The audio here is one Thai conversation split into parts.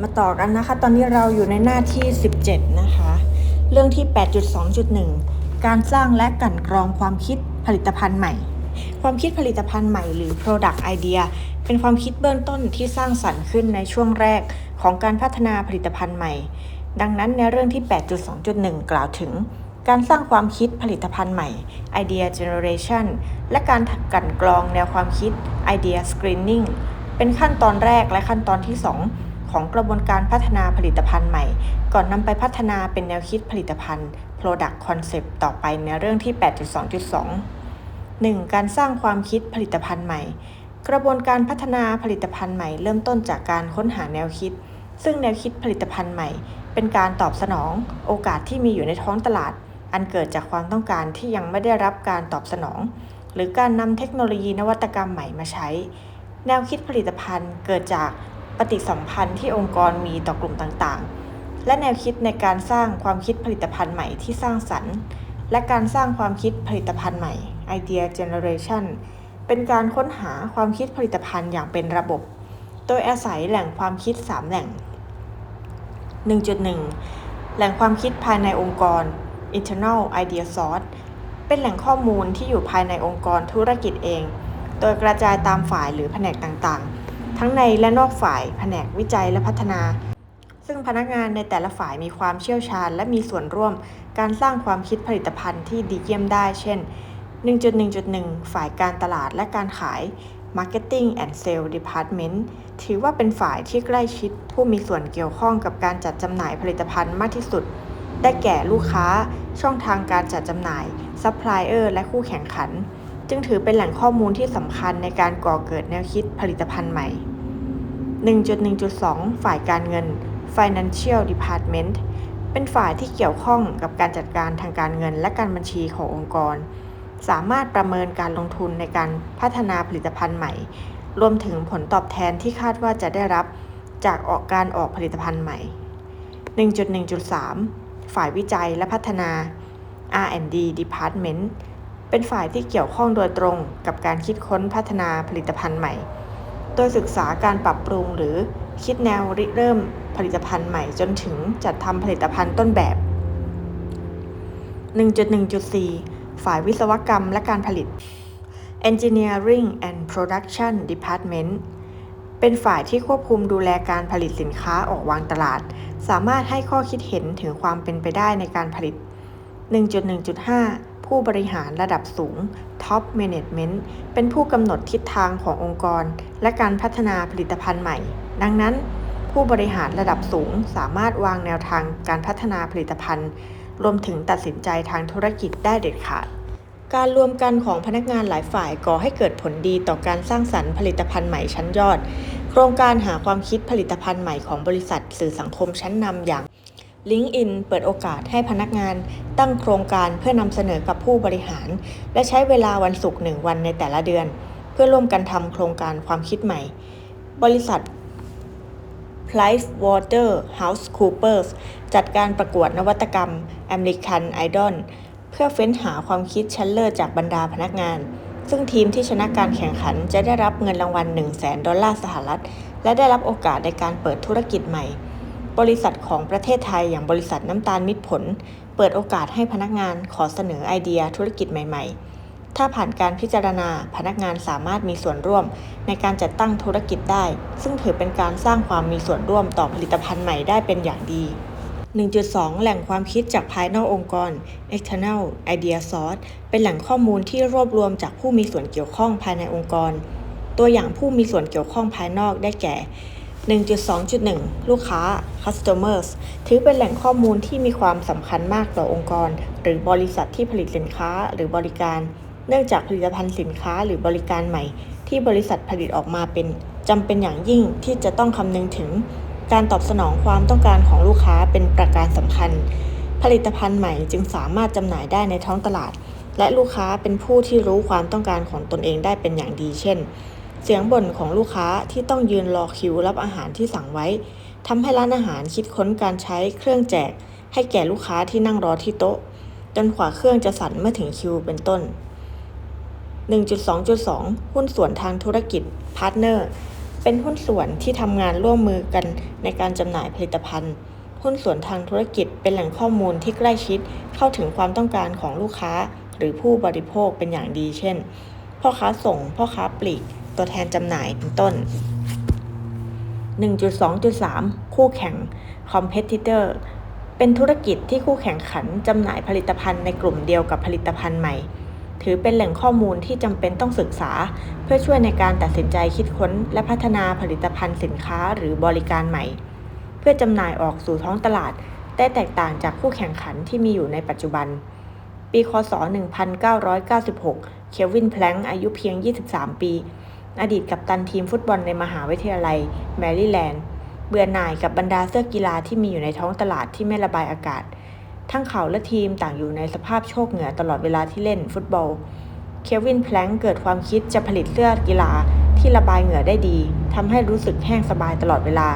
มาต่อกันนะคะ ตอนนี้เราอยู่ในหน้าที่ 17 นะคะ เรื่องที่ 8.2.1 การสร้างและกั่นกรองความคิดผลิตภัณฑ์ใหม่ ความคิดผลิตภัณฑ์ใหม่หรือ product idea เป็นความคิดเบื้องต้นที่สร้างสรรค์ขึ้นในช่วงแรกของการพัฒนาผลิตภัณฑ์ใหม่ ดังนั้นในเรื่องที่ 8.2.1 กล่าวถึง การสร้างความคิดผลิตภัณฑ์ใหม่ idea generation และการกั่นกรองแนวความคิด idea screening เป็นขั้นตอนแรกและขั้นตอนที่ 2 ของกระบวนการพัฒนาผลิตภัณฑ์ใหม่ ก่อนนำไปพัฒนาเป็นแนวคิดผลิตภัณฑ์ product concept ต่อไปในเรื่องที่ 8.2.2 1. การสร้างความคิดผลิตภัณฑ์ใหม่ กระบวนการพัฒนาผลิตภัณฑ์ใหม่ เริ่มต้นจากการค้นหาแนวคิด ซึ่งแนวคิดผลิตภัณฑ์ใหม่ เป็นการตอบสนอง โอกาสที่มีอยู่ในท้องตลาด อันเกิดจากความต้องการที่ยังไม่ได้รับการตอบสนอง หรือการนำเทคโนโลยีนวัตกรรมใหม่มาใช้ แนวคิดผลิตภัณฑ์เกิดจาก ปฏิสัมพันธ์ที่องค์กรมีต่อกลุ่มต่างๆ และแนวคิดในการสร้างความคิดผลิตภัณฑ์ใหม่ที่สร้างสรรค์ และการสร้างความคิดผลิตภัณฑ์ใหม่ Idea Generation เป็นการค้นหาความคิดผลิตภัณฑ์อย่างเป็นระบบ โดยอาศัยแหล่งความคิด 3 แหล่ง 1.1 แหล่งความคิดภายในองค์กร internal idea source เป็นแหล่งข้อมูลที่อยู่ภายในองค์กรธุรกิจเอง โดยกระจายตามฝ่ายหรือแผนกต่างๆ ทั้งในและนอกฝ่ายแผนกวิจัยและพัฒนา ซึ่งพนักงานในแต่ละฝ่ายมีความเชี่ยวชาญ และมีส่วนร่วมการสร้างความคิดผลิตภัณฑ์ที่ดีเยี่ยมได้ เช่น 1.1.1 ฝ่ายการตลาดและการขาย Marketing and Sales Department ถือว่าเป็นฝ่ายที่ใกล้ชิดผู้มีส่วนเกี่ยวข้องกับการจัดจำหน่ายผลิตภัณฑ์มากที่สุด ได้แก่ลูกค้า ช่องทางการจัดจำหน่ายซัพพลายเออร์และคู่แข่งขัน จึงถือเป็นแหล่งข้อมูลที่สำคัญในการก่อเกิดแนวคิดผลิตภัณฑ์ใหม่ 1.1.2 ฝ่ายการเงิน Financial Department เป็นฝ่ายที่เกี่ยวข้องกับการจัดการทางการเงินและการบัญชีขององค์กร สามารถประเมินการลงทุนในการพัฒนาผลิตภัณฑ์ใหม่ รวมถึงผลตอบแทนที่คาดว่าจะได้รับจากออกการออกผลิตภัณฑ์ใหม่ 1.1.3 ฝ่ายวิจัยและพัฒนา R&D Department เป็นฝ่ายที่เกี่ยวข้องโดยตรงกับการคิดค้นพัฒนาผลิตภัณฑ์ใหม่ โดยศึกษาการปรับปรุงหรือคิดแนวริเริ่มผลิตภัณฑ์ใหม่จนถึงจัดทำผลิตภัณฑ์ต้นแบบ 1.1.4 ฝ่ายวิศวกรรมและการผลิต Engineering and Production Department เป็นฝ่ายที่ควบคุมดูแลการผลิตสินค้าออกวางตลาด สามารถให้ข้อคิดเห็นถึงความเป็นไปได้ในการผลิต 1.1.5 ผู้บริหารระดับสูง Top Management เป็นผู้กำหนดทิศทางขององค์กร และการพัฒนาผลิตภัณฑ์ใหม่ ดังนั้น ผู้บริหารระดับสูงสามารถวางแนวทางการพัฒนาผลิตภัณฑ์ รวมถึงตัดสินใจทางธุรกิจได้เด็ดขาด การรวมกันของพนักงานหลายฝ่ายก่อให้เกิดผลดีต่อการสร้างสรรค์ผลิตภัณฑ์ใหม่ชั้นยอด โครงการหาความคิดผลิตภัณฑ์ใหม่ของบริษัทสื่อสังคมชั้นนำอย่าง LinkedIn เปิดโอกาสให้พนักงานตั้งโครงการเพื่อนำเสนอกับผู้บริหาร และใช้เวลาวันศุกร์หนึ่งวันในแต่ละเดือน เพื่อร่วมกันทำโครงการความคิดใหม่ บริษัท PricewaterhouseCoopers จัดการประกวดนวัตกรรม American Idol เพื่อเฟ้นหาความคิดชั้นเลิศจากบรรดาพนักงาน ซึ่งทีมที่ชนะการแข่งขันจะได้รับเงินรางวัล 1 0 0 0 0แดอลลาร์สหรัฐ และได้รับโอกาสในการเปิดธุรกิจใหม่ บริษัทของประเทศไทยอย่างบริษัทน้ำตาลมิตรผล เปิดโอกาสให้พนักงานขอเสนอไอเดียธุรกิจใหม่ ๆ ถ้าผ่านการพิจารณาพนักงานสามารถมีส่วนร่วมในการจัดตั้งธุรกิจได้ ซึ่งถือเป็นการสร้างความมีส่วนร่วมต่อผลิตภัณฑ์ใหม่ได้เป็นอย่างดี 1.2 แหล่งความคิดจากภายนอกองค์กร external idea source เป็นแหล่งข้อมูลที่รวบรวมจากผู้มีส่วนเกี่ยวข้องภายในองค์กร ตัวอย่างผู้มีส่วนเกี่ยวข้องภายนอกได้แก่ 1.2.1 ลูกค้า customers ถือเป็นแหล่งข้อมูลที่มีความสำคัญมากต่อองค์กร หรือบริษัทที่ผลิตสินค้าหรือบริการ เนื่องจากผลิตภัณฑ์สินค้าหรือบริการใหม่ ที่บริษัทผลิตออกมาเป็นจำเป็นอย่างยิ่งที่จะต้องคำนึงถึง การตอบสนองความต้องการของลูกค้าเป็นประการสำคัญ ผลิตภัณฑ์ใหม่จึงสามารถจำหน่ายได้ในท้องตลาด และลูกค้าเป็นผู้ที่รู้ความต้องการของตนเองได้เป็นอย่างดี เช่น เสียงบ่นของลูกค้าที่ต้องยืนรอคิวรับอาหารที่สั่งไว้ทำให้ร้านอาหารคิดค้นการใช้เครื่องแจก ให้แก่ลูกค้าที่นั่งรอที่โต๊ะ จนกว่าเครื่องจะสั่นเมื่อถึงคิวเป็นต้น 1.2.2 หุ้นส่วนทางธุรกิจพาร์ทเนอร์เป็นหุ้นส่วนที่ทำงานร่วมมือกันในการจำหน่ายผลิตภัณฑ์ หุ้นส่วนทางธุรกิจเป็นแหล่งข้อมูลที่ใกล้ชิดเข้าถึงความต้องการของลูกค้า หรือผู้บริโภคเป็นอย่างดีเช่น พ่อค้าส่ง พ่อค้าปลีก ตัวแทนจำหน่ายเป็นต้น 1.2.3 คู่แข่ง competitor เป็นธุรกิจที่คู่แข่งขันจำหน่ายผลิตภัณฑ์ในกลุ่มเดียวกับผลิตภัณฑ์ใหม่ ถือเป็นแหล่งข้อมูลที่จำเป็นต้องศึกษา เพื่อช่วยในการตัดสินใจคิดค้น และพัฒนาผลิตภัณฑ์สินค้าหรือบริการใหม่ เพื่อจำหน่ายออกสู่ท้องตลาดได้แตกต่างจากคู่แข่งขันที่มีอยู่ในปัจจุบัน ปี คศ 1996 เควินแพลงอายุเพียง 23 ปี อดีตกัปตันทีมฟุตบอลในมหาวิทยาลัยแมริแลนด์ เบื่อหน่ายกับบรรดาเสื้อกีฬาที่มีอยู่ในท้องตลาดที่ไม่ระบายอากาศ ทั้งเขาและทีมต่างอยู่ในสภาพโชคเหงื่อตลอดเวลาที่เล่นฟุตบอล เควินแพลงเกิดความคิดจะผลิตเสื้อกีฬาที่ระบายเหงื่อได้ดีทำให้รู้สึกแห้งสบายตลอดเวลา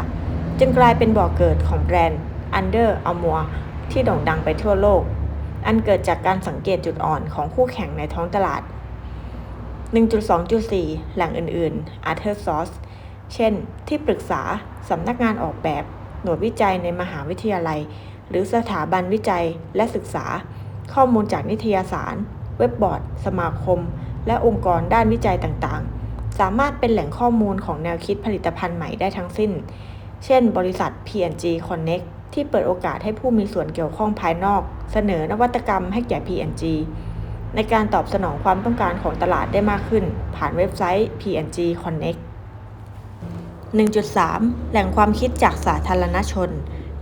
จึงกลายเป็นบ่อกเกิดของแบรนด์ Under Armour ที่โด่งดังไปทั่วโลก อันเกิดจากการสังเกตจุดอ่อนของคู่แข่งในท้องตลาด 1.2.4 แหล่งอื่นๆ Other Source เช่น ที่ปรึกษา สำนักงานออกแบบ หน่วยวิจัยในมหาวิทยาลัย หรือสถาบันวิจัยและศึกษา ข้อมูลจากนิตยสาร เว็บบอร์ด สมาคม และองค์กรด้านวิจัยต่างๆ สามารถเป็นแหล่งข้อมูลของแนวคิดผลิตภัณฑ์ใหม่ได้ทั้งสิ้น เช่น บริษัท P&G Connect ที่เปิดโอกาสให้ผู้มีส่วนเกี่ยวข้องภายนอก เสนอนวัตกรรมให้แก่ P&G ในการตอบสนองความต้องการของตลาดได้มากขึ้น ผ่านเว็บไซต์ P&G Connect 1.3 แหล่งความคิดจากสาธารณชน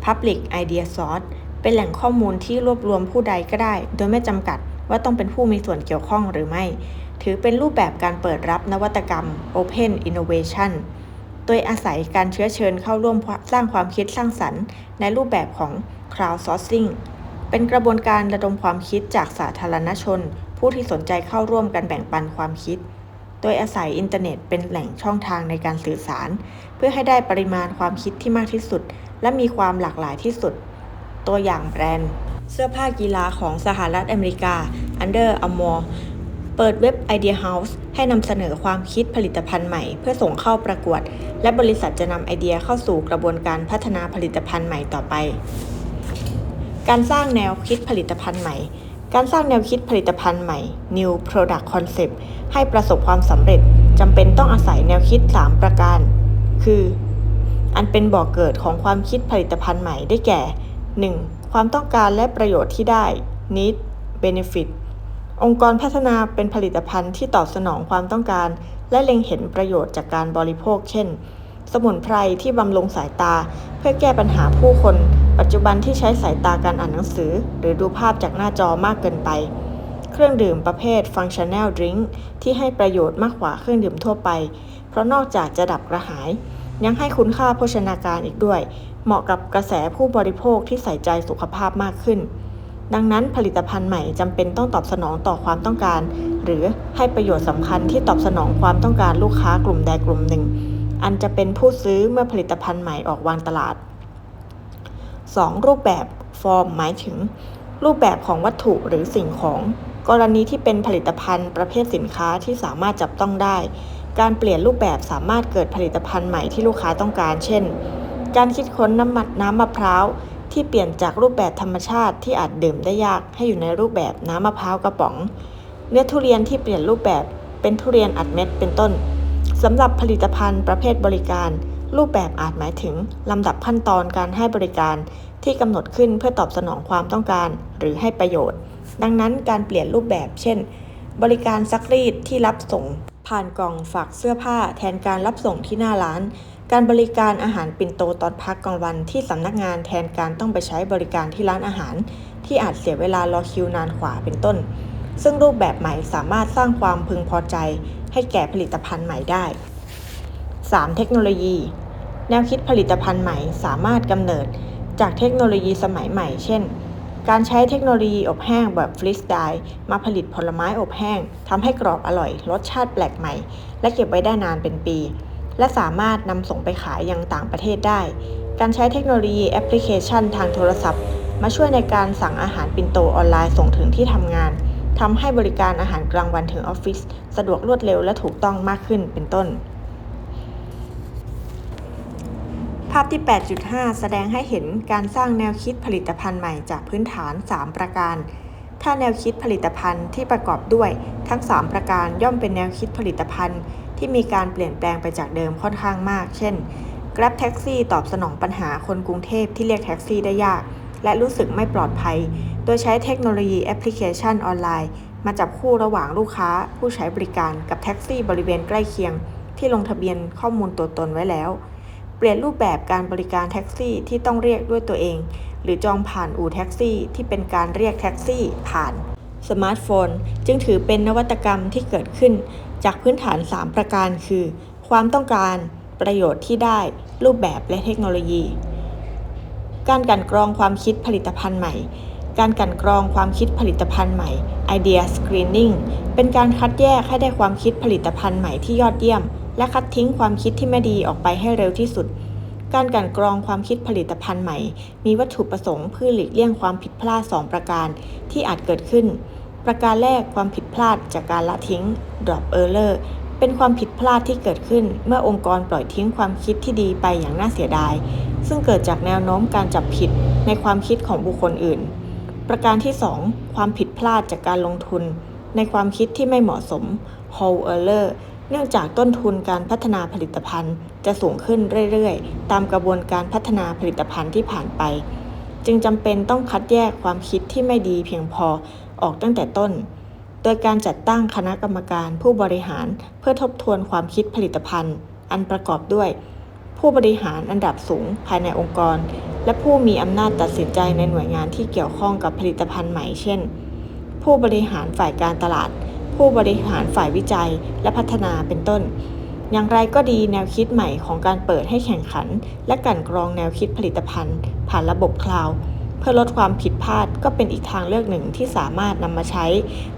Public Idea Source เป็นแหล่งข้อมูลที่รวบรวมผู้ใดก็ได้ โดยไม่จำกัดว่าต้องเป็นผู้มีส่วนเกี่ยวข้องหรือไม่ ถือเป็นรูปแบบการเปิดรับนวัตกรรม Open Innovation โดยอาศัยการเชื้อเชิญเข้าร่วมสร้างความคิดสร้างสรรค์ ในรูปแบบของ crowdsourcing เป็นกระบวนการระดมความคิดจากสาธารณชน ผู้ที่สนใจเข้าร่วมกันแบ่งปันความคิด โดยอาศัยอินเทอร์เน็ตเป็นแหล่งช่องทางในการสื่อสาร เพื่อให้ได้ปริมาณความคิดที่มากที่สุด และมีความหลากหลายที่สุด ตัวอย่างแบรนด์ เสื้อผ้ากีฬาของสหรัฐอเมริกา Under Armour เปิดเว็บ Idea House ให้นำเสนอความคิดผลิตภัณฑ์ใหม่ เพื่อส่งเข้าประกวด และบริษัทจะนำไอเดียเข้าสู่กระบวนการพัฒนาผลิตภัณฑ์ใหม่ต่อไป การสร้างแนวคิดผลิตภัณฑ์ใหม่ การสร้างแนวคิดผลิตภัณฑ์ใหม่ New Product Concept ให้ประสบความสำเร็จจำเป็นต้องอาศัยแนวคิด 3 ประการ คือ อันเป็นบ่อกเกิดของความคิดผลิตภัณฑ์ใหม่ได้แก่ 1. ความต้องการและประโยชน์ที่ได้ need benefit องค์กรพัฒนาเป็นผลิตภัณฑ์ที่ตอบสนองความต้องการ และเล็งเห็นประโยชน์จากการบริโภค เช่น สมุนไพรที่บำรุงสายตา เพื่อแก้ปัญหาผู้คน ปัจจุบันที่ใช้สายตาการอ่านหนังสือ หรือดูภาพจากหน้าจอมากเกินไป เครื่องดื่มประเภท functional drink ที่ให้ประโยชน์มากกว่าเครื่องดื่มทั่วไป เพราะนอกจากจะดับกระหาย ยังให้คุณค่าโภชนาการอีกด้วย เหมาะกับกระแสผู้บริโภคที่ใส่ใจสุขภาพมากขึ้น ดังนั้นผลิตภัณฑ์ใหม่จำเป็นต้องตอบสนองต่อความต้องการ หรือให้ประโยชน์สำคัญที่ตอบสนองความต้องการลูกค้ากลุ่มใดกลุ่มหนึ่ง อันจะเป็นผู้ซื้อเมื่อผลิตภัณฑ์ใหม่ออกวางตลาด 2. รูปแบบฟอร์มหมายถึง รูปแบบของวัตถุหรือสิ่งของ กรณีที่เป็นผลิตภัณฑ์ประเภทสินค้าที่สามารถจับต้องได้ การเปลี่ยนรูปแบบสามารถเกิดผลิตภัณฑ์ใหม่ที่ลูกค้าต้องการ เช่น การคิดค้นน้ำมันน้ำมะพร้าวที่เปลี่ยนจากรูปแบบธรรมชาติที่อาจดื่มได้ยากให้อยู่ในรูปแบบน้ำมะพร้าวกระป๋อง เนื้อทุเรียนที่เปลี่ยนรูปแบบเป็นทุเรียนอัดเม็ดเป็นต้นสำหรับผลิตภัณฑ์ประเภทบริการ รูปแบบอาจหมายถึงลำดับขั้นตอนการให้บริการที่กำหนดขึ้นเพื่อตอบสนองความต้องการหรือให้ประโยชน์ ดังนั้นการเปลี่ยนรูปแบบ เช่น บริการซักรีดที่รับส่ง ผ่านกล่องฝากเสื้อผ้า แทนการรับส่งที่หน้าร้าน การบริการอาหารปิ่นโตตอนพักกลางวันที่สำนักงานแทนการต้องไปใช้บริการที่ร้านอาหาร ที่อาจเสียเวลารอคิวนานกว่าเป็นต้น ซึ่งรูปแบบใหม่สามารถสร้างความพึงพอใจ ให้แก่ผลิตภัณฑ์ใหม่ได้ 3. เทคโนโลยี แนวคิดผลิตภัณฑ์ใหม่สามารถกำเนิดจากเทคโนโลยีสมัยใหม่ เช่น การใช้เทคโนโลยีอบแห้งแบบฟรีสไตล์มาผลิตผลไม้อบแห้งทำให้กรอบอร่อย รสชาติแปลกใหม่ และเก็บไว้ได้นานเป็นปี และสามารถนำส่งไปขายยังต่างประเทศได้ การใช้เทคโนโลยีแอปพลิเคชันทางโทรศัพท์ มาช่วยในการสั่งอาหารปิ่นโตออนไลน์ส่งถึงที่ทำงานทำให้บริการอาหารกลางวันถึงออฟฟิศสะดวกรวดเร็วและถูกต้องมากขึ้นเป็นต้น ภาพที่ 8.5 แสดงให้เห็นการสร้างแนวคิดผลิตภัณฑ์ใหม่จากพื้นฐาน 3 ประการ ถ้าแนวคิดผลิตภัณฑ์ที่ประกอบด้วยทั้ง 3 ประการย่อมเป็นแนวคิดผลิตภัณฑ์ ที่มีการเปลี่ยนแปลงไปจากเดิมค่อนข้างมาก เช่น Grab Taxi ตอบสนองปัญหาคนกรุงเทพที่เรียกแท็กซี่ได้ยาก และรู้สึกไม่ปลอดภัย โดยใช้เทคโนโลยีแอปพลิเคชันออนไลน์ มาจับคู่ระหว่างลูกค้า ผู้ใช้บริการกับแท็กซี่บริเวณใกล้เคียง ที่ลงทะเบียนข้อมูลตัวตนไว้แล้ว เปลี่ยนรูปแบบการบริการแท็กซี่ที่ต้องเรียกด้วยตัวเอง หรือจองผ่านอู่แท็กซี่ที่เป็นการเรียกแท็กซี่ผ่านสมาร์ทโฟน จึงถือเป็นนวัตกรรมที่เกิดขึ้น จากพื้นฐาน 3 ประการคือ ความต้องการประโยชน์ที่ได้รูปแบบและเทคโนโลยี การกันกรองความคิดผลิตภัณฑ์ใหม่ การกันกรองความคิดผลิตภัณฑ์ใหม่ Idea Screening เป็นการคัดแยกให้ได้ความคิดผลิตภัณฑ์ใหม่ที่ยอดเยี่ยม และคัดทิ้งความคิดที่ไม่ดีออกไปให้เร็วที่สุด การกันกรองความคิดผลิตภัณฑ์ใหม่ มีวัตถุประสงค์เพื่อหลีกเลี่ยงความผิดพลาด 2 ประการที่อาจเกิดขึ้น ประการแรกความผิดพลาดจากการละทิ้ง drop error เป็นความผิดพลาดที่เกิดขึ้น เมื่อองค์กรปล่อยทิ้งความคิดที่ดีไปอย่างน่าเสียดาย ซึ่งเกิดจากแนวโน้มการจับผิดในความคิดของบุคคลอื่น ประการที่ 2 ความผิดพลาดจากการลงทุน ในความคิดที่ไม่เหมาะสม whole error เนื่องจากต้นทุนการพัฒนาผลิตภัณฑ์ จะสูงขึ้นเรื่อยๆ ตามกระบวนการพัฒนาผลิตภัณฑ์ที่ผ่านไป จึงจำเป็นต้องคัดแยกความคิดที่ไม่ดีเพียงพอออกตั้งแต่ต้น โดยการจัดตั้งคณะกรรมการผู้บริหารเพื่อทบทวนความคิดผลิตภัณฑ์ อันประกอบด้วย ผู้บริหารอันดับสูงภายในองค์กร และผู้มีอำนาจตัดสินใจในหน่วยงานที่เกี่ยวข้องกับผลิตภัณฑ์ใหม่เช่น ผู้บริหารฝ่ายการตลาด ผู้บริหารฝ่ายวิจัยและพัฒนาเป็นต้น อย่างไรก็ดีแนวคิดใหม่ของการเปิดให้แข่งขัน และกลั่นกรองแนวคิดผลิตภัณฑ์ ผ่านระบบคลาวด์เพื่อลดความผิดพลาดก็เป็นอีกทางเลือกหนึ่งที่สามารถนำมาใช้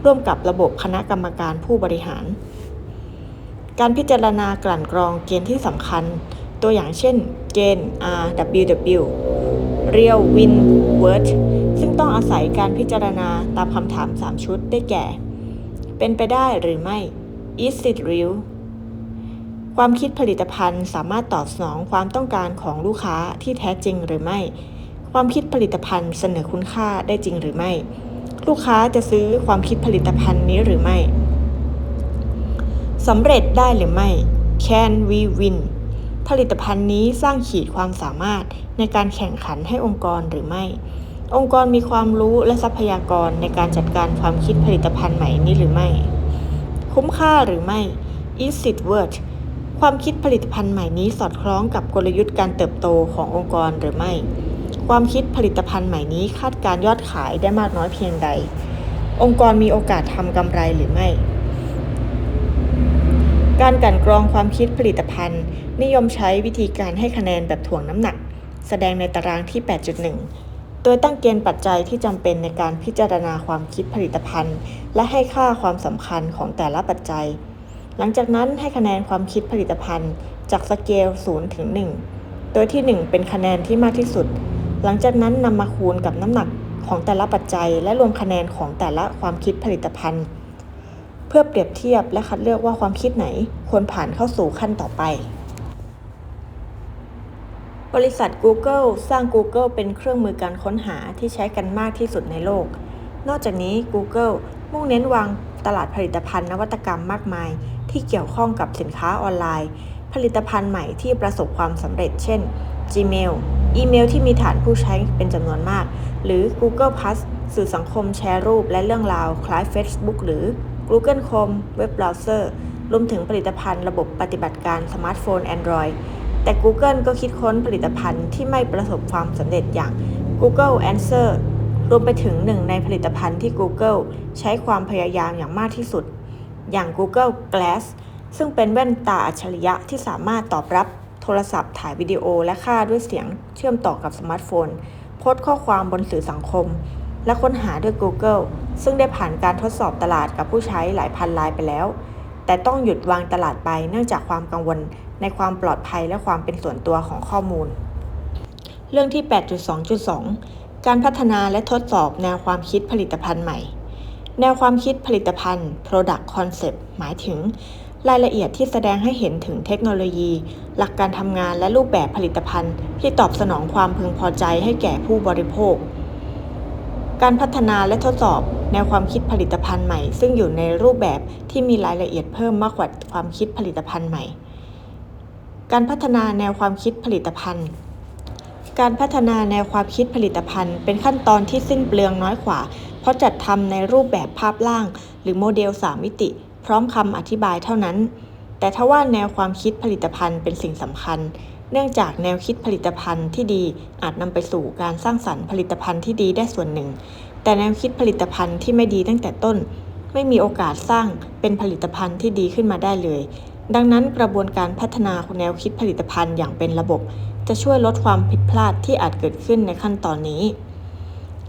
ร่วมกับระบบคณะกรรมการผู้บริหาร การพิจารณากลั่นกรองเกณฑ์ที่สำคัญ ตัวอย่างเช่น เกณฑ์ RWW Real Win Word ซึ่งต้องอาศัยการพิจารณาตามคำถาม 3 ชุดได้แก่ เป็นไปได้หรือไม่ Is it real ความคิดผลิตภัณฑ์สามารถตอบสนองความต้องการของลูกค้าที่แท้จริงหรือไม่ ความคิดผลิตภัณฑ์เสนอคุณค่าได้จริงหรือไม่ ลูกค้าจะซื้อความคิดผลิตภัณฑ์นี้หรือไม่สำเร็จได้หรือไม่ Can we win ผลิตภัณฑ์นี้สร้างขีดความสามารถในการแข่งขันให้องค์กรหรือไม่ องค์กรมีความรู้และทรัพยากรในการจัดการความคิดผลิตภัณฑ์ใหม่นี้หรือไม่ คุ้มค่าหรือไม่ Is it worth ความคิดผลิตภัณฑ์ใหม่นี้สอดคล้องกับกลยุทธ์การเติบโตขององค์กรหรือไม่ ความคิดผลิตภัณฑ์ใหม่นี้คาดการยอดขายได้มากน้อยเพียงใด องค์กรมีโอกาสทำกำไรหรือไม่ การกันกรองความคิดผลิตภัณฑ์ นิยมใช้วิธีการให้คะแนนแบบถ่วงน้ำหนัก แสดงในตารางที่ 8.1 ดยตั้งเกณฑ์ปัจจัยที่จำเป็นในการพิจารณาความคิดผลิตภัณฑ์ และให้ค่าความสำคัญของแต่ละปัจจัย หลังจากนั้นให้คะแนนความคิดผลิตภัณฑ์ จากสเกล0ถึง1 โดยที่ 1 เป็นคะแนนที่มากที่สุด หลังจากนั้นนำมาคูณกับน้ำหนักของแต่ละปัจจัย และรวมคะแนนของแต่ละความคิดผลิตภัณฑ์ เพื่อเปรียบเทียบและคัดเลือกว่าความคิดไหนควรผ่านเข้าสู่ขั้นต่อไป บริษัท Google สร้าง Google เป็นเครื่องมือการค้นหาที่ใช้กันมากที่สุดในโลก นอกจากนี้ Google มุ่งเน้นวางตลาดผลิตภัณฑ์นวัตกรรมมากมาย ที่เกี่ยวข้องกับสินค้าออนไลน์ ผลิตภัณฑ์ใหม่ที่ประสบความสำเร็จ เช่น Gmail อีเมลที่มีฐานผู้ใช้เป็นจำนวนมาก หรือ Google Plus สื่อสังคมแชร์รูปและเรื่องราวคล้าย Facebook หรือ Google Chrome เว็บเบราว์เซอร์รวมถึงผลิตภัณฑ์ระบบปฏิบัติการสมาร์ทโฟน Android แต่ Google ก็คิดค้นผลิตภัณฑ์ที่ไม่ประสบความสำเร็จอย่าง Google Answer รวมไปถึงหนึ่งในผลิตภัณฑ์ที่ Google ใช้ความพยายามอย่างมากที่สุด อย่าง Google Glass ซึ่งเป็นแว่นตาอัจฉริยะที่สามารถตอบรับโทรศัพท์ถ่ายวิดีโอและค่าด้วยเสียงเชื่อมต่อกับสมาร์ทโฟน โพสต์ข้อความบนสื่อสังคม และค้นหาด้วย Google ซึ่งได้ผ่านการทดสอบตลาดกับผู้ใช้หลายพันรายไปแล้ว แต่ต้องหยุดวางตลาดไปเนื่องจากความกังวลในความปลอดภัยและความเป็นส่วนตัวของข้อมูล เรื่องที่ 8.2.2 การพัฒนาและทดสอบแนวความคิดผลิตภัณฑ์ใหม่ แนวความคิดผลิตภัณฑ์ product concept หมายถึง รายละเอียดที่แสดงให้เห็นถึงเทคโนโลยี หลักการทำงานและรูปแบบผลิตภัณฑ์ ที่ตอบสนองความพึงพอใจให้แก่ผู้บริโภค การพัฒนาและทดสอบแนวความคิดผลิตภัณฑ์ใหม่ ซึ่งอยู่ในรูปแบบที่มีรายละเอียดเพิ่มมากกว่าความคิดผลิตภัณฑ์ใหม่ การพัฒนาแนวความคิดผลิตภัณฑ์ การพัฒนาแนวความคิดผลิตภัณฑ์ เป็นขั้นตอนที่สิ้นเปลืองน้อยกว่า เพราะจัดทำในรูปแบบภาพล่าง หรือโมเดล 3 มิติ พร้อมคำอธิบายเท่านั้น แต่ทว่าแนวความคิดผลิตภัณฑ์เป็นสิ่งสำคัญ เนื่องจากแนวคิดผลิตภัณฑ์ที่ดีอาจนำไปสู่การสร้างสรรค์ผลิตภัณฑ์ที่ดีได้ส่วนหนึ่ง แต่แนวคิดผลิตภัณฑ์ที่ไม่ดีตั้งแต่ต้น ไม่มีโอกาสสร้างเป็นผลิตภัณฑ์ที่ดีขึ้นมาได้เลย ดังนั้นกระบวนการพัฒนาแนวคิดผลิตภัณฑ์อย่างเป็นระบบ จะช่วยลดความผิดพลาดที่อาจเกิดขึ้นในขั้นตอนนี้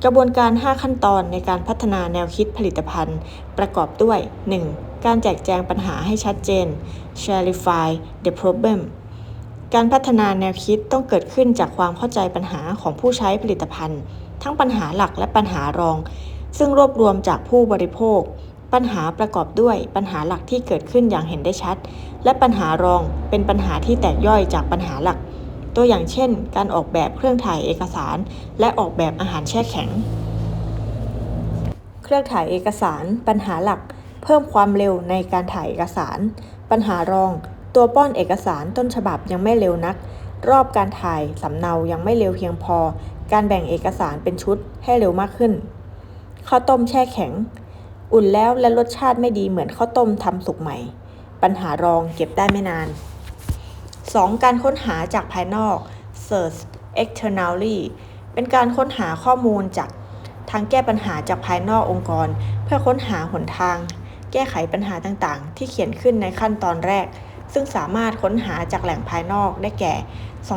กระบวนการ 5 ขั้นตอนในการพัฒนาแนวคิดผลิตภัณฑ์ ประกอบด้วย 1. การแจกแจงปัญหาให้ชัดเจน clarify the problem การพัฒนาแนวคิดต้องเกิดขึ้นจากความเข้าใจปัญหาของผู้ใช้ผลิตภัณฑ์ ทั้งปัญหาหลักและปัญหารอง ซึ่งรวบรวมจากผู้บริโภค ปัญหาประกอบด้วยปัญหาหลักที่เกิดขึ้นอย่างเห็นได้ชัด และปัญหารองเป็นปัญหาที่แตกย่อยจากปัญหาหลัก ตัวอย่างเช่น การออกแบบเครื่องถ่ายเอกสาร และออกแบบอาหารแช่แข็ง เครื่องถ่ายเอกสาร ปัญหาหลัก เพิ่มความเร็วในการถ่ายเอกสาร ปัญหารอง ตัวป้อนเอกสารต้นฉบับยังไม่เร็วนัก รอบการถ่ายสำเนายังไม่เร็วเพียงพอ การแบ่งเอกสารเป็นชุดให้เร็วมากขึ้น ข้าวต้มแช่แข็ง อุ่นแล้วและรสชาติไม่ดีเหมือนข้าวต้มทำสุกใหม่ ปัญหารองเก็บได้ไม่นาน 2. การค้นหาจากภายนอก search externally เป็นการค้นหาข้อมูลจากทางแก้ปัญหาจากภายนอกองค์กร เพื่อค้นหาหนทาง แก้ไขปัญหาต่างๆ ที่เขียนขึ้นในขั้นตอนแรก ซึ่งสามารถค้นหาจากแหล่งภายนอกได้แก่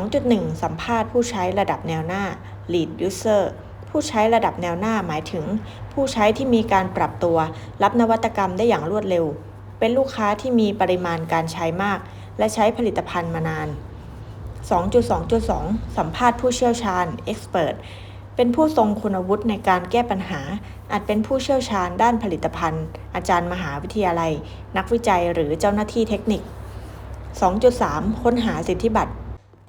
2.1 สัมภาษณ์ผู้ใช้ระดับแนวหน้า lead user ผู้ใช้ระดับแนวหน้าหมายถึง ผู้ใช้ที่มีการปรับตัว รับนวัตกรรมได้อย่างรวดเร็ว เป็นลูกค้าที่มีปริมาณการใช้มาก และใช้ผลิตภัณฑ์มานาน 2.2.2 สัมภาษณ์ผู้เชี่ยวชาญ expert เป็นผู้ทรงคุณวุฒิในการแก้ปัญหา อาจเป็นผู้เชี่ยวชาญด้านผลิตภัณฑ์ อาจารย์มหาวิทยาลัย นักวิจัยหรือเจ้าหน้าที่เทคนิค 2.3 ค้นหาสิทธิบัตร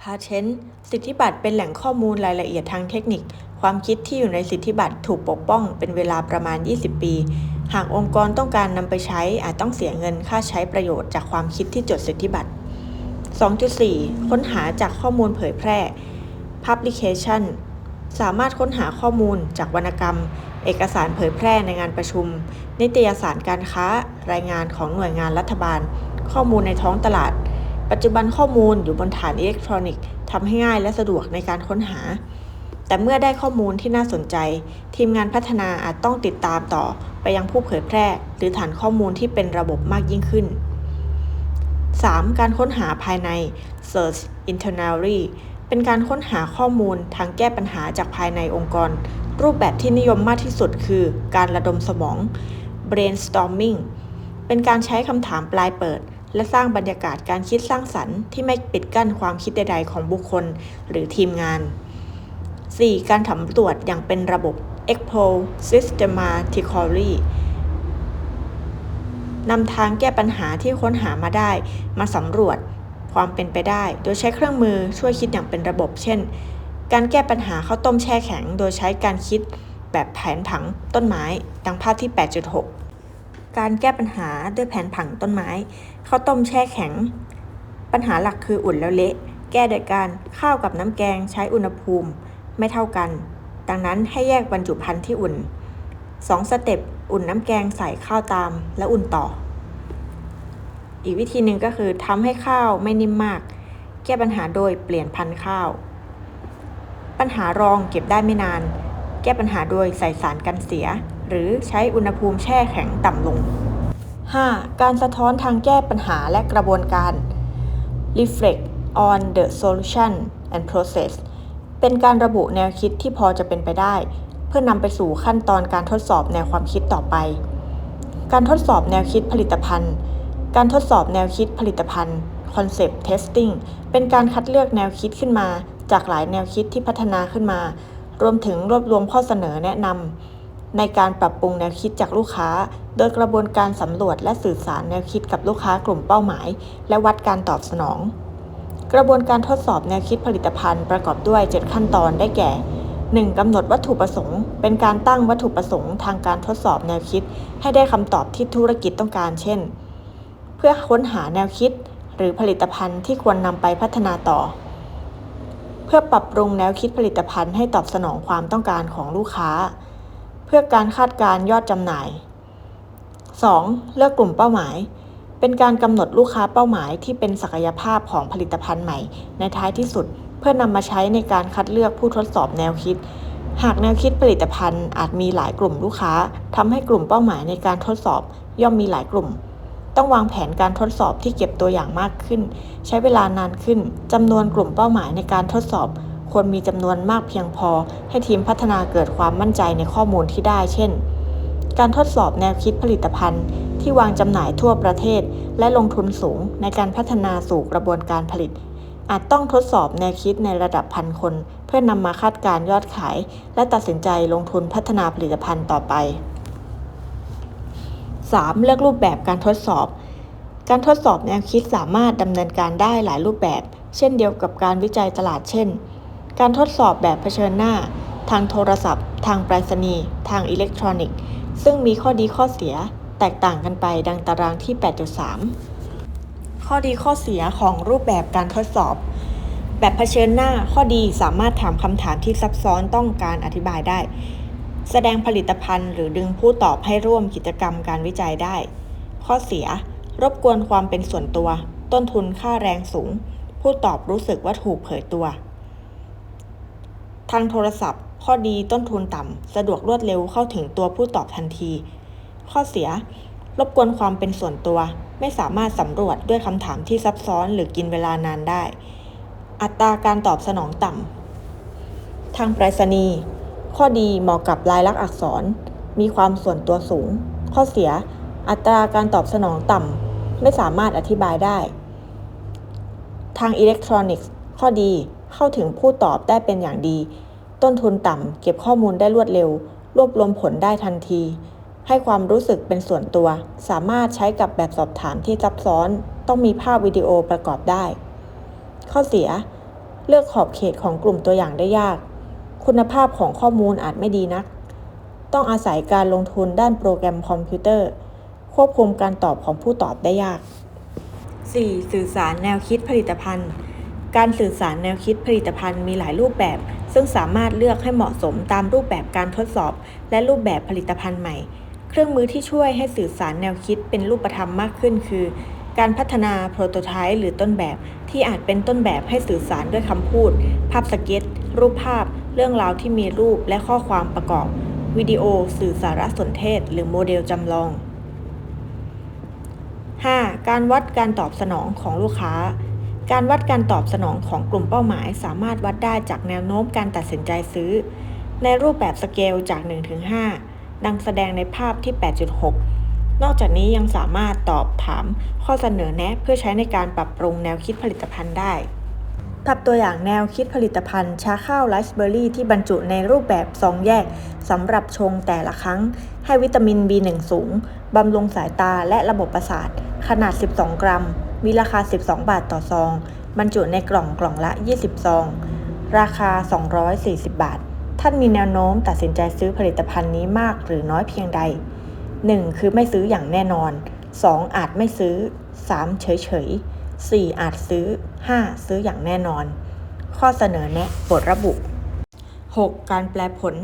Patent สิทธิบัตรเป็นแหล่งข้อมูลรายละเอียดทางเทคนิค ความคิดที่อยู่ในสิทธิบัตรถูกปกป้องเป็นเวลาประมาณ 20 ปี หากองค์กรต้องการนำไปใช้อาจต้องเสียเงินค่าใช้ประโยชน์จากความคิดที่จดสิทธิบัตร 2.4 ค้นหาจากข้อมูลเผยแพร่ Publication สามารถค้นหาข้อมูลจากวรรณกรรม เอกสารเผยแพร่ในงานประชุม นิตยสารการค้า รายงานของหน่วยงานรัฐบาล ข้อมูลในท้องตลาด ปัจจุบันข้อมูลอยู่บนฐานอิเล็กทรอนิกส์ทำให้ง่ายและสะดวกในการค้นหา แต่เมื่อได้ข้อมูลที่น่าสนใจ ทีมงานพัฒนาอาจต้องติดตามต่อไปยังผู้เผยแพร่ หรือฐานข้อมูลที่เป็นระบบมากยิ่งขึ้น 3. การค้นหาภายใน search internally เป็นการค้นหาข้อมูลทางแก้ปัญหาจากภายในองค์กร รูปแบบที่นิยมมากที่สุดคือการระดมสมอง brainstorming เป็นการใช้คำถามปลายเปิด และสร้างบรรยากาศการคิดสร้างสรรค์ที่ไม่ปิดกั้นความคิดใด ๆ ของบุคคลหรือทีมงาน 4. การสำรวจอย่างเป็นระบบ explore systematically นำทางแก้ปัญหาที่ค้นหามาได้ มาสำรวจความเป็นไปได้ โดยใช้เครื่องมือช่วยคิดอย่างเป็นระบบ เช่น การแก้ปัญหาข้าวต้มแช่แข็ง โดยใช้การคิดแบบแผนผังต้นไม้ ดังภาพที่ 8.6 การแก้ปัญหาด้วยแผนผังต้นไม้ข้าวต้มแช่แข็ง ปัญหาหลักคืออุ่นแล้วเละ แก้โดยการข้าวกับน้ำแกงใช้อุณหภูมิไม่เท่ากัน ดังนั้นให้แยกบรรจุภัณฑ์ที่อุ่น 2 สเต็ปอุ่นน้ำแกงใส่ข้าวตามและอุ่นต่อ อีกวิธีหนึ่งก็คือทำให้ข้าวไม่นิ่มมาก แก้ปัญหาโดยเปลี่ยนพันธุ์ข้าว ปัญหารองเก็บได้ไม่นาน แก้ปัญหาโดยใส่สารกันเสีย หรือใช้อุณหภูมิแช่แข็งต่ำลง 5. การสะท้อนทางแก้ปัญหาและกระบวนการ reflect on the solution and process เป็นการระบุแนวคิดที่พอจะเป็นไปได้ เพื่อนำไปสู่ขั้นตอนการทดสอบแนวความคิดต่อไป การทดสอบแนวคิดผลิตภัณฑ์ การทดสอบแนวคิดผลิตภัณฑ์ concept testing เป็นการคัดเลือกแนวคิดขึ้นมา จากหลายแนวคิดที่พัฒนาขึ้นมา รวมถึงรวบรวมข้อเสนอแนะนำ ในการปรับปรุงแนวคิดจากลูกค้า โดยกระบวนการสำรวจและสื่อสารแนวคิดกับลูกค้ากลุ่มเป้าหมาย และวัดการตอบสนอง กระบวนการทดสอบแนวคิดผลิตภัณฑ์ประกอบด้วย 7 ขั้นตอนได้แก่ 1. กำหนดวัตถุประสงค์ เป็นการตั้งวัตถุประสงค์ทางการทดสอบแนวคิด ให้ได้คำตอบที่ธุรกิจต้องการ เช่น เพื่อค้นหาแนวคิด หรือผลิตภัณฑ์ที่ควรนำไปพัฒนาต่อ เพื่อปรับปรุงแนวคิดผลิตภัณฑ์ให้ตอบสนองความต้องการของลูกค้า พื่อการคาดการยอดจำหน่าย 2. เลือกกลุ่มเป้าหมาย เป็นการกำหนดลูกค้าเป้าหมายที่เป็นศักยภาพของผลิตภัณฑ์ใหม่ ในท้ายที่สุด เพื่อนำมาใช้ในการคัดเลือกผู้ทดสอบแนวคิด หากแนวคิดผลิตภัณฑ์อาจมีหลายกลุ่มลูกค้าทำให้กลุ่มเป้าหมายในการทดสอบ ย่อมมีหลายกลุ่ม ต้องวางแผนการทดสอบที่เก็บตัวอย่างมากขึ้น ใช้เวลานานขึ้นจำนวนกลุ่มเป้าหมายในการทดสอบ ควรมีจำนวนมากเพียงพอ ให้ทีมพัฒนาเกิดความมั่นใจในข้อมูลที่ได้ เช่น การทดสอบแนวคิดผลิตภัณฑ์ ที่วางจำหน่ายทั่วประเทศ และลงทุนสูงในการพัฒนาสู่กระบวนการผลิต อาจต้องทดสอบแนวคิดในระดับพันคน เพื่อนำมาคาดการยอดขาย และตัดสินใจลงทุนพัฒนาผลิตภัณฑ์ต่อไป 3. เลือกรูปแบบการทดสอบ การทดสอบแนวคิดสามารถดำเนินการได้หลายรูปแบบ เช่นเดียวกับการวิจัยตลาดเช่น การทดสอบแบบเผชิญหน้า ทางโทรศัพท์ ทางไปรษณีย์ทางอิเล็กทรอนิกส์ ซึ่งมีข้อดีข้อเสียแตกต่างกันไปดังตารางที่ 8.3 ข้อดีข้อเสียของรูปแบบการทดสอบ แบบเผชิญหน้าข้อดีสามารถถามคำถามที่ซับซ้อนต้องการอธิบายได้ แสดงผลิตภัณฑ์ หรือดึงผู้ตอบให้ร่วมกิจกรรมการวิจัยได้ ข้อเสีย รบกวนความเป็นส่วนตัว ต้นทุนค่าแรงสูง ผู้ตอบรู้สึกว่าถูกเผยตัว ทางโทรศัพท์ ข้อดีต้นทุนต่ำ สะดวกรวดเร็วเข้าถึงตัวผู้ตอบทันที ข้อเสีย รบกวนความเป็นส่วนตัว ไม่สามารถสำรวจด้วยคำถามที่ซับซ้อนหรือกินเวลานานได้ อัตราการตอบสนองต่ำ ทางไปรษณีย์ ข้อดีเหมาะกับลายลักษณ์อักษร มีความส่วนตัวสูง ข้อเสีย อัตราการตอบสนองต่ำ ไม่สามารถอธิบายได้ ทางอิเล็กทรอนิกส์ ข้อดี เข้าถึงผู้ตอบได้เป็นอย่างดี ต้นทุนต่ำ เก็บข้อมูลได้รวดเร็ว รวบรวมผลได้ทันที ให้ความรู้สึกเป็นส่วนตัว สามารถใช้กับแบบสอบถามที่ซับซ้อน ต้องมีภาพวิดีโอประกอบได้ ข้อเสีย เลือกขอบเขตของกลุ่มตัวอย่างได้ยาก คุณภาพของข้อมูลอาจไม่ดีนัก ต้องอาศัยการลงทุนด้านโปรแกรมคอมพิวเตอร์ ควบคุมการตอบของผู้ตอบได้ยาก 4. สื่อสารแนวคิดผลิตภัณฑ์ การสื่อสารแนวคิดผลิตภัณฑ์มีหลายรูปแบบ ซึ่งสามารถเลือกให้เหมาะสมตามรูปแบบการทดสอบ และรูปแบบผลิตภัณฑ์ใหม่ เครื่องมือที่ช่วยให้สื่อสารแนวคิดเป็นรูปธรรมมากขึ้นคือ การพัฒนาโปรโตไทป์หรือต้นแบบ ที่อาจเป็นต้นแบบให้สื่อสารด้วยคำพูด ภาพสเก็ต รูปภาพ เรื่องราวที่มีรูปและข้อความประกอบ วิดีโอ สื่อสารสนเทศ หรือโมเดลจำลอง 5. การวัดการตอบสนองของลูกค้า การวัดการตอบสนองของกลุ่มเป้าหมาย สามารถวัดได้จากแนวโน้มการตัดสินใจซื้อ ในรูปแบบสเกลจาก 1-5 ดังแสดงในภาพที่ 8.6 นอกจากนี้ยังสามารถตอบถามข้อเสนอแนะเพื่อใช้ในการปรับปรุงแนวคิดผลิตภัณฑ์ได้ทับตัวอย่างแนวคิดผลิตภัณฑ์ ชาข้าวไรซ์เบอร์รี่ที่บรรจุในรูปแบบซองแยกสำหรับชงแต่ละครั้ง ให้วิตามิน B1 สูง บำรุงสายตาและระบบประสาท ขนาด 12 กรัม มีราคา 12 บาทต่อซอง บรรจุในกล่องกล่องละ 20 ซอง ราคา 240 บาท ท่านมีแนวโน้มตัดสินใจซื้อผลิตภัณฑ์นี้มากหรือน้อยเพียงใด 1. คือไม่ซื้ออย่างแน่นอน 2. อาจไม่ซื้อ 3. เฉยๆ 4. อาจซื้อ 5. ซื้ออย่างแน่นอน ข้อเสนอแนะโปรดระบุ 6. การแปลผล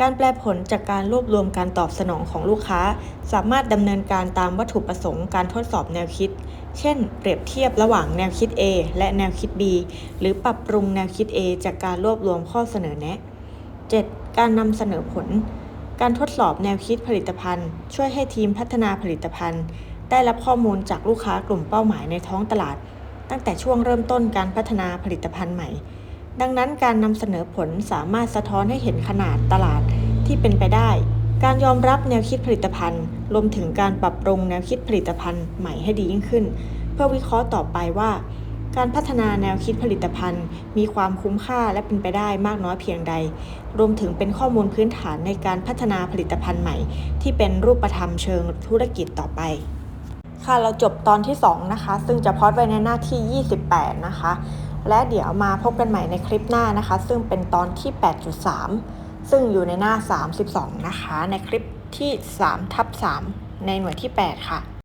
การแปลผลจากการรวบรวมการตอบสนองของลูกค้า สามารถดำเนินการตามวัตถุประสงค์การทดสอบแนวคิด เช่น เปรียบเทียบระหว่างแนวคิด A และแนวคิด B หรือปรับปรุงแนวคิด A จากการรวบรวมข้อเสนอแนะ 7. การนำเสนอผล การทดสอบแนวคิดผลิตภัณฑ์ ช่วยให้ทีมพัฒนาผลิตภัณฑ์ ได้รับข้อมูลจากลูกค้ากลุ่มเป้าหมายในท้องตลาด ตั้งแต่ช่วงเริ่มต้นการพัฒนาผลิตภัณฑ์ใหม่ ดังนั้นการนำเสนอผลสามารถสะท้อนให้เห็นขนาดตลาดที่เป็นไปได้ การยอมรับแนวคิดผลิตภัณฑ์ รวมถึงการปรับปรุงแนวคิดผลิตภัณฑ์ใหม่ให้ดียิ่งขึ้น เพื่อวิเคราะห์ต่อไปว่า การพัฒนาแนวคิดผลิตภัณฑ์ มีความคุ้มค่าและเป็นไปได้มากน้อยเพียงใด รวมถึงเป็นข้อมูลพื้นฐานในการพัฒนาผลิตภัณฑ์ใหม่ ที่เป็นรูปธรรมเชิงธุรกิจต่อไป ค่ะเราจบตอนที่ 2 นะคะ ซึ่งจะพอดไว้ในหน้าที่ 28 นะคะ และเดี๋ยวมาพบกันใหม่ในคลิปหน้านะคะ ซึ่งเป็นตอนที่ 8.3 ซึ่งอยู่ในหน้า 32 นะคะ ในคลิปที่3ทับ3ในหน่วยที่ 8 ค่ะ